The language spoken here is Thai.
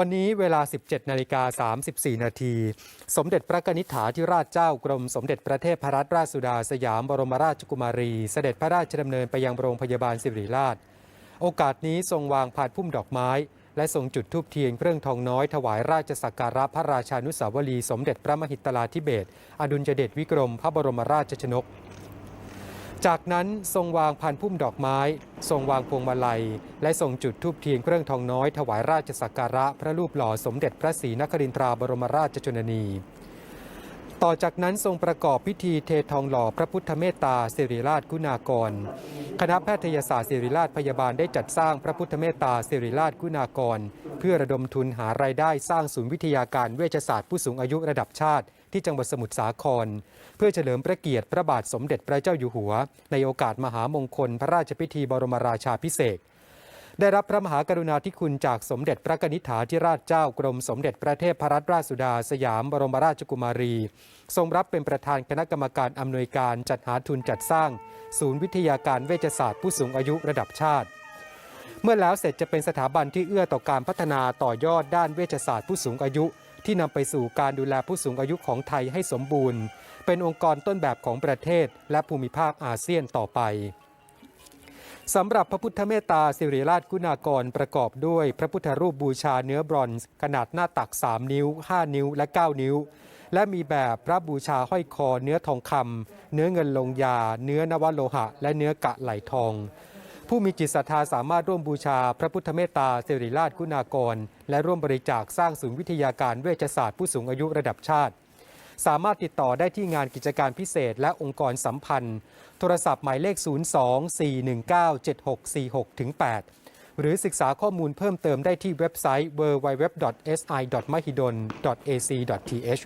วันนี้เวลา 17นาฬิกา34 นาที สมเด็จพระกนิษฐาธิราชเจ้ากรมสมเด็จพระเทพรัตนราชสุดาสยามบรมราชกุมารี เสด็จพระราชดำเนินไปยังโรงพยาบาลสิริราช โอกาสนี้ทรงวางผาดพุ่มดอกไม้ และทรงจุดธูปเทียนเครื่องทองน้อยถวายราชสักการะพระราชานุสาวรี สมเด็จพระมหิตลาธิเบศอดุลยเดชวิกรม พระบรมราชชนก จากนั้นทรงวางพันพุ่มดอกไม้ ทรงวางพวงมาลัย และทรงจุดธูปเทียนเครื่องทองน้อยถวายราชสักการะพระรูปหล่อสมเด็จพระศรีนครินทราบรมราชชนนี ต่อจากนั้นทรงประกอบพิธีเททองหล่อพระพุทธเมตตาสิริราชกุณากร คณะแพทยศาสตร์ศิริราชพยาบาลได้จัดสร้างพระพุทธเมตตาสิริราชกุณากร เพื่อระดมทุนหารายได้สร้างศูนย์วิทยาการเวชศาสตร์ผู้สูงอายุระดับชาติ ที่จังหวัดสมุทรสาคร เพื่อเฉลิมพระเกียรติพระบาทสมเด็จพระเจ้าอยู่หัว ในโอกาสมหามงคล พระราชพิธีบรมราชาพิเศษ ได้รับพระมหากรุณาธิคุณจากสมเด็จพระกนิษฐาธิราชเจ้ากรมสมเด็จพระเทพรัตนราชสุดาสยามบรมราชกุมารี ทรงรับเป็นประธานคณะกรรมการอำนวยการจัดหาทุนจัดสร้าง ศูนย์วิทยาการเวชศาสตร์ผู้สูงอายุระดับชาติ เมื่อแล้วเสร็จจะเป็นสถาบันที่เอื้อต่อการพัฒนาต่อยอดด้านเวชศาสตร์ผู้สูงอายุ ที่นำไปสู่การดูแลผู้สูงอายุของไทยให้สมบูรณ์ เป็นองค์กรต้นแบบของประเทศและภูมิภาคอาเซียนต่อไป สำหรับพระพุทธเมตตาสิริราชกุณากรประกอบด้วย พระพุทธรูปบูชาเนื้อบรอนซ์ ขนาดหน้าตัก 3 นิ้ว 5 นิ้วและ 9 นิ้ว และมีแบบพระบูชาห้อยคอเนื้อทองคำเนื้อเงินลงยา เนื้อนวโลหะ และเนื้อกะไหลทอง ผู้มีจิตศรัทธาสามารถร่วมบูชาพระพุทธเมตตาสิริราชกุณากร และร่วมบริจาคสร้างศูนย์วิทยาการเวชศาสตร์ผู้สูงอายุระดับชาติ สามารถติดต่อได้ที่งานกิจการพิเศษและองค์กรสัมพันธ์ โทรศัพท์หมายเลข 02-419-76-8หรือศึกษาข้อมูลเพิ่มเติมได้ที่เว็บไซต์ www.si.mahidol.ac.th